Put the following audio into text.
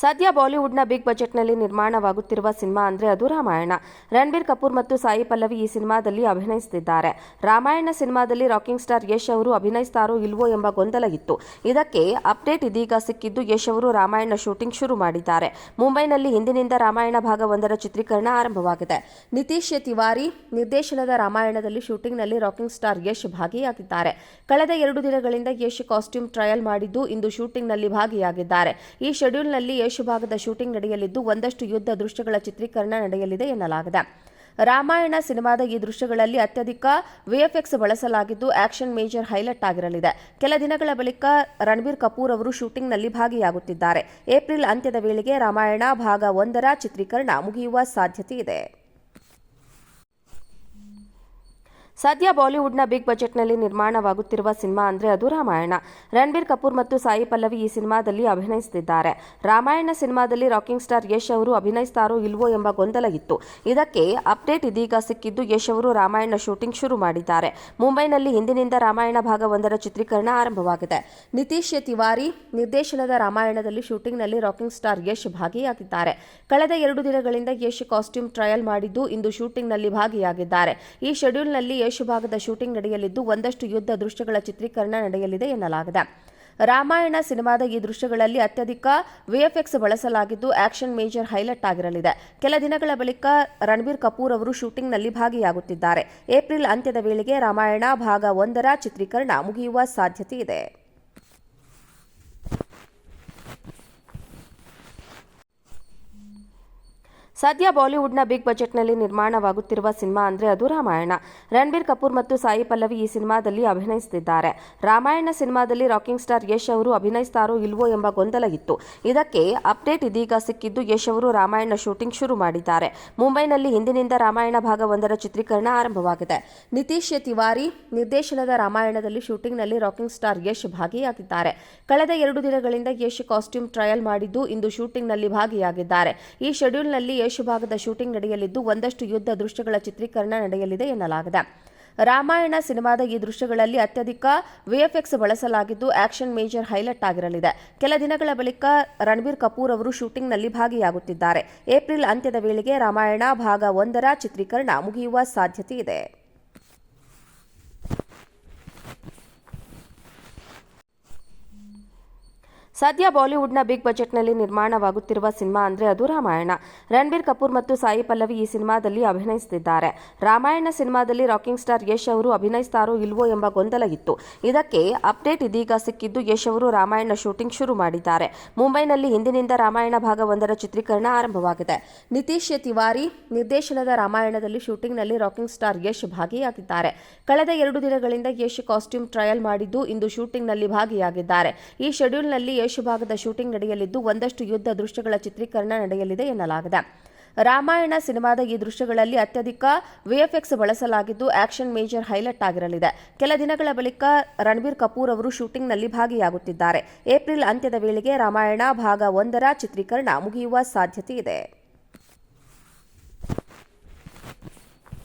ಸದ್ಯ ಬಾಲಿವುಡ್ನ ಬಿಗ್ ಬಜೆಟ್ನಲ್ಲಿ ನಿರ್ಮಾಣವಾಗುತ್ತಿರುವ ಸಿನಿಮಾ ಅಂದರೆ ಅದು ರಾಮಾಯಣ. ರಣಬೀರ್ ಕಪೂರ್ ಮತ್ತು ಸಾಯಿ ಪಲ್ಲವಿ ಈ ಸಿನಿಮಾದಲ್ಲಿ ಅಭಿನಯಿಸುತ್ತಿದ್ದಾರೆ ರಾಮಾಯಣ ಸಿನಿಮಾದಲ್ಲಿ ರಾಕಿಂಗ್ ಸ್ಟಾರ್ ಯಶ್ ಅವರು ಅಭಿನಯಿಸ್ತಾರೋ ಇಲ್ವೋ ಎಂಬ ಗೊಂದಲ ಇತ್ತು. ಇದಕ್ಕೆ ಅಪ್ಡೇಟ್ ಇದೀಗ ಸಿಕ್ಕಿದ್ದು ಯಶ್ ಅವರು ರಾಮಾಯಣ ಶೂಟಿಂಗ್ ಶುರು ಮಾಡಿದ್ದಾರೆ. ಮುಂಬೈನಲ್ಲಿ ಹಿಂದಿನಿಂದ ರಾಮಾಯಣ ಭಾಗ ಒಂದರ ಚಿತ್ರೀಕರಣ ಆರಂಭವಾಗಿದೆ. ನಿತೀಶ್ ತಿವಾರಿ ನಿರ್ದೇಶನದ ರಾಮಾಯಣದಲ್ಲಿ ಶೂಟಿಂಗ್ನಲ್ಲಿ ರಾಕಿಂಗ್ ಸ್ಟಾರ್ ಯಶ್ ಭಾಗಿಯಾಗಿದ್ದಾರೆ. ಕಳೆದ ಎರಡು ದಿನಗಳಿಂದ ಯಶ್ ಕಾಸ್ಟ್ಯೂಮ್ ಟ್ರಯಲ್ ಮಾಡಿದ್ದು ಇಂದು ಶೂಟಿಂಗ್ನಲ್ಲಿ ಭಾಗಿಯಾಗಿದ್ದಾರೆ. ಈ ಶೆಡ್ಯೂಲ್ನಲ್ಲಿ ಯಶ್ ಭಾಗದ ಶೂಟಿಂಗ್ ನಡೆಯಲಿದ್ದು ಒಂದಷ್ಟು ಯುದ್ಧ ದೃಶ್ಯಗಳ ಚಿತ್ರೀಕರಣ ನಡೆಯಲಿದೆ ಎನ್ನಲಾಗಿದೆ. ರಾಮಾಯಣ ಸಿನಿಮಾದ ಈ ದೃಶ್ಯಗಳಲ್ಲಿ ಅತ್ಯಧಿಕ ವಿಎಫ್ಎಕ್ಸ್ ಬಳಸಲಾಗಿದ್ದು ಆಕ್ಷನ್ ಮೇಜರ್ ಹೈಲೈಟ್ ಆಗಿರಲಿದೆ. ಕೆಲ ದಿನಗಳ ಬಳಿಕ ರಣಬೀರ್ ಕಪೂರ್ ಅವರು ಶೂಟಿಂಗ್ನಲ್ಲಿ ಭಾಗಿಯಾಗುತ್ತಿದ್ದಾರೆ. ಏಪ್ರಿಲ್ ಅಂತ್ಯದ ವೇಳೆಗೆ ರಾಮಾಯಣ ಭಾಗ ಒಂದರ ಚಿತ್ರೀಕರಣ ಮುಗಿಯುವ ಸಾಧ್ಯತೆ ಇದೆ. ಸದ್ಯ ಬಾಲಿವುಡ್ನ ಬಿಗ್ ಬಜೆಟ್ನಲ್ಲಿ ನಿರ್ಮಾಣವಾಗುತ್ತಿರುವ ಸಿನಿಮಾ ಅಂದ್ರೆ ಅದು ರಾಮಾಯಣ. ರಣಬೀರ್ ಕಪೂರ್ ಮತ್ತು ಸಾಯಿ ಪಲ್ಲವಿ ಈ ಸಿನಿಮಾದಲ್ಲಿ ಅಭಿನಯಿಸುತ್ತಿದ್ದಾರೆ ರಾಮಾಯಣ ಸಿನಿಮಾದಲ್ಲಿ ರಾಕಿಂಗ್ ಸ್ಟಾರ್ ಯಶ್ ಅವರು ಅಭಿನಯಿಸ್ತಾರೋ ಇಲ್ವೋ ಎಂಬ ಗೊಂದಲ ಇತ್ತು. ಇದಕ್ಕೆ ಅಪ್ಡೇಟ್ ಇದೀಗ ಸಿಕ್ಕಿದ್ದು ಯಶ್ ಅವರು ರಾಮಾಯಣ ಶೂಟಿಂಗ್ ಶುರು ಮಾಡಿದ್ದಾರೆ. ಮುಂಬೈನಲ್ಲಿ ಹಿಂದಿನಿಂದ ರಾಮಾಯಣ ಭಾಗ ಒಂದರ ಚಿತ್ರೀಕರಣ ಆರಂಭವಾಗಿದೆ. ನಿತೀಶ್ ತಿವಾರಿ ನಿರ್ದೇಶನದ ರಾಮಾಯಣದಲ್ಲಿ ಶೂಟಿಂಗ್ನಲ್ಲಿ ರಾಕಿಂಗ್ ಸ್ಟಾರ್ ಯಶ್ ಭಾಗಿಯಾಗಿದ್ದಾರೆ. ಕಳೆದ ಎರಡು ದಿನಗಳಿಂದ ಯಶ್ ಕಾಸ್ಟ್ಯೂಮ್ ಟ್ರಯಲ್ ಮಾಡಿದ್ದು ಇಂದು ಶೂಟಿಂಗ್ನಲ್ಲಿ ಭಾಗಿಯಾಗಿದ್ದಾರೆ. ಈ ಶೆಡ್ಯೂಲ್ನಲ್ಲಿ ಯಶ್ ಭಾಗದ ಶೂಟಿಂಗ್ ನಡೆಯಲಿದ್ದು, ಒಂದಷ್ಟು ಯುದ್ಧ ದೃಶ್ಯಗಳ ಚಿತ್ರೀಕರಣ ನಡೆಯಲಿದೆ ಎನ್ನಲಾಗಿದೆ. ರಾಮಾಯಣ ಸಿನಿಮಾದ ಈ ದೃಶ್ಯಗಳಲ್ಲಿ ಅತ್ಯಧಿಕ ವಿಎಫ್ಎಕ್ಸ್ ಬಳಸಲಾಗಿದ್ದು, ಆಕ್ಷನ್ ಮೇಜರ್ ಹೈಲೈಟ್ ಆಗಿರಲಿದೆ. ಕೆಲ ದಿನಗಳ ಬಳಿಕ ರಣಬೀರ್ ಕಪೂರ್ ಅವರು ಶೂಟಿಂಗ್ನಲ್ಲಿ ಭಾಗಿಯಾಗುತ್ತಿದ್ದಾರೆ. ಏಪ್ರಿಲ್ ಅಂತ್ಯದ ವೇಳೆಗೆ ರಾಮಾಯಣ ಭಾಗ ಒಂದರ ಚಿತ್ರೀಕರಣ ಮುಗಿಯುವ ಸಾಧ್ಯತೆ ಇದೆ. ಸದ್ಯ ಬಾಲಿವುಡ್ನ ಬಿಗ್ ಬಜೆಟ್ನಲ್ಲಿ ನಿರ್ಮಾಣವಾಗುತ್ತಿರುವ ಸಿನಿಮಾ ಅಂದರೆ ಅದು ರಾಮಾಯಣ. ರಣಬೀರ್ ಕಪೂರ್ ಮತ್ತು ಸಾಯಿ ಪಲ್ಲವಿ ಈ ಸಿನಿಮಾದಲ್ಲಿ ಅಭಿನಯಿಸುತ್ತಿದ್ದಾರೆ ರಾಮಾಯಣ ಸಿನಿಮಾದಲ್ಲಿ ರಾಕಿಂಗ್ ಸ್ಟಾರ್ ಯಶ್ ಅವರು ಅಭಿನಯಿಸ್ತಾರೋ ಇಲ್ವೋ ಎಂಬ ಗೊಂದಲ ಇತ್ತು. ಇದಕ್ಕೆ ಅಪ್ಡೇಟ್ ಇದೀಗ ಸಿಕ್ಕಿದ್ದು ಯಶ್ ಅವರು ರಾಮಾಯಣ ಶೂಟಿಂಗ್ ಶುರು ಮಾಡಿದ್ದಾರೆ. ಮುಂಬೈನಲ್ಲಿ ಹಿಂದಿನಿಂದ ರಾಮಾಯಣ ಭಾಗ ಒಂದರ ಚಿತ್ರೀಕರಣ ಆರಂಭವಾಗಿದೆ. ನಿತೀಶ್ ತಿವಾರಿ ನಿರ್ದೇಶನದ ರಾಮಾಯಣದಲ್ಲಿ ಶೂಟಿಂಗ್ನಲ್ಲಿ ರಾಕಿಂಗ್ ಸ್ಟಾರ್ ಯಶ್ ಭಾಗಿಯಾಗಿದ್ದಾರೆ. ಕಳೆದ ಎರಡು ದಿನಗಳಿಂದ ಯಶ್ ಕಾಸ್ಟ್ಯೂಮ್ ಟ್ರಯಲ್ ಮಾಡಿದ್ದು ಇಂದು ಶೂಟಿಂಗ್ನಲ್ಲಿ ಭಾಗಿಯಾಗಿದ್ದಾರೆ. ಈ ಶೆಡ್ಯೂಲ್ನಲ್ಲಿ ಯಶ್ ಭಾಗದ ಶೂಟಿಂಗ್ ನಡೆಯಲಿದ್ದು, ಒಂದಷ್ಟು ಯುದ್ಧ ದೃಶ್ಯಗಳ ಚಿತ್ರೀಕರಣ ನಡೆಯಲಿದೆ ಎನ್ನಲಾಗಿದೆ. ರಾಮಾಯಣ ಸಿನಿಮಾದ ಈ ದೃಶ್ಯಗಳಲ್ಲಿ ಅತ್ಯಧಿಕ ವಿಎಫ್ಎಕ್ಸ್ ಬಳಸಲಾಗಿದ್ದು, ಆಕ್ಷನ್ ಮೇಜರ್ ಹೈಲೈಟ್ ಆಗಿರಲಿದೆ. ಕೆಲ ದಿನಗಳ ಬಳಿಕ ರಣಬೀರ್ ಕಪೂರ್ ಅವರು ಶೂಟಿಂಗ್ನಲ್ಲಿ ಭಾಗಿಯಾಗುತ್ತಿದ್ದಾರೆ. ಏಪ್ರಿಲ್ ಅಂತ್ಯದ ವೇಳೆಗೆ ರಾಮಾಯಣ ಭಾಗ ಒಂದರ ಚಿತ್ರೀಕರಣ ಮುಗಿಯುವ ಸಾಧ್ಯತೆ ಇದೆ. ಸದ್ಯ ಬಾಲಿವುಡ್ನ ಬಿಗ್ ಬಜೆಟ್ನಲ್ಲಿ ನಿರ್ಮಾಣವಾಗುತ್ತಿರುವ ಸಿನಿಮಾ ಅಂದ್ರೆ ಅದು ರಾಮಾಯಣ. ರಣಬೀರ್ ಕಪೂರ್ ಮತ್ತು ಸಾಯಿ ಪಲ್ಲವಿ ಈ ಸಿನಿಮಾದಲ್ಲಿ ಅಭಿನಯಿಸುತ್ತಿದ್ದಾರೆ ರಾಮಾಯಣ ಸಿನಿಮಾದಲ್ಲಿ ರಾಕಿಂಗ್ ಸ್ಟಾರ್ ಯಶ್ ಅವರು ಅಭಿನಯಿಸ್ತಾರೋ ಇಲ್ವೋ ಎಂಬ ಗೊಂದಲ ಇತ್ತು. ಇದಕ್ಕೆ ಅಪ್ಡೇಟ್ ಇದೀಗ ಸಿಕ್ಕಿದ್ದು ಯಶ್ ಅವರು ರಾಮಾಯಣ ಶೂಟಿಂಗ್ ಶುರು ಮಾಡಿದ್ದಾರೆ. ಮುಂಬೈನಲ್ಲಿ ಹಿಂದಿನಿಂದ ರಾಮಾಯಣ ಭಾಗ ಒಂದರ ಚಿತ್ರೀಕರಣ ಆರಂಭವಾಗಿದೆ. ನಿತೀಶ್ ತಿವಾರಿ ನಿರ್ದೇಶನದ ರಾಮಾಯಣದಲ್ಲಿ ಶೂಟಿಂಗ್ನಲ್ಲಿ ರಾಕಿಂಗ್ ಸ್ಟಾರ್ ಯಶ್ ಭಾಗಿಯಾಗಿದ್ದಾರೆ. ಕಳೆದ ಎರಡು ದಿನಗಳಿಂದ ಯಶ್ ಕಾಸ್ಟ್ಯೂಮ್ ಟ್ರಯಲ್ ಮಾಡಿದ್ದು ಇಂದು ಶೂಟಿಂಗ್ನಲ್ಲಿ ಭಾಗಿಯಾಗಿದ್ದಾರೆ. ಈ ಶೆಡ್ಯೂಲ್ನಲ್ಲಿ ಯಶ್ ಭಾಗದ ಶೂಟಿಂಗ್ ನಡೆಯಲಿದ್ದು, ಒಂದಷ್ಟು ಯುದ್ಧ ದೃಶ್ಯಗಳ ಚಿತ್ರೀಕರಣ ನಡೆಯಲಿದೆ ಎನ್ನಲಾಗಿದೆ. ರಾಮಾಯಣ ಸಿನಿಮಾದ ಈ ದೃಶ್ಯಗಳಲ್ಲಿ ಅತ್ಯಧಿಕ ವಿಎಫ್ಎಕ್ಸ್ ಬಳಸಲಾಗಿದ್ದು, ಆಕ್ಷನ್ ಮೇಜರ್ ಹೈಲೈಟ್ ಆಗಿರಲಿದೆ. ಕೆಲ ದಿನಗಳ ಬಳಿಕ ರಣಬೀರ್ ಕಪೂರ್ ಅವರು ಶೂಟಿಂಗ್ನಲ್ಲಿ ಭಾಗಿಯಾಗುತ್ತಿದ್ದಾರೆ. ಏಪ್ರಿಲ್ ಅಂತ್ಯದ ವೇಳೆಗೆ ರಾಮಾಯಣ ಭಾಗ ಒಂದರ ಚಿತ್ರೀಕರಣ ಮುಗಿಯುವ ಸಾಧ್ಯತೆ ಇದೆ.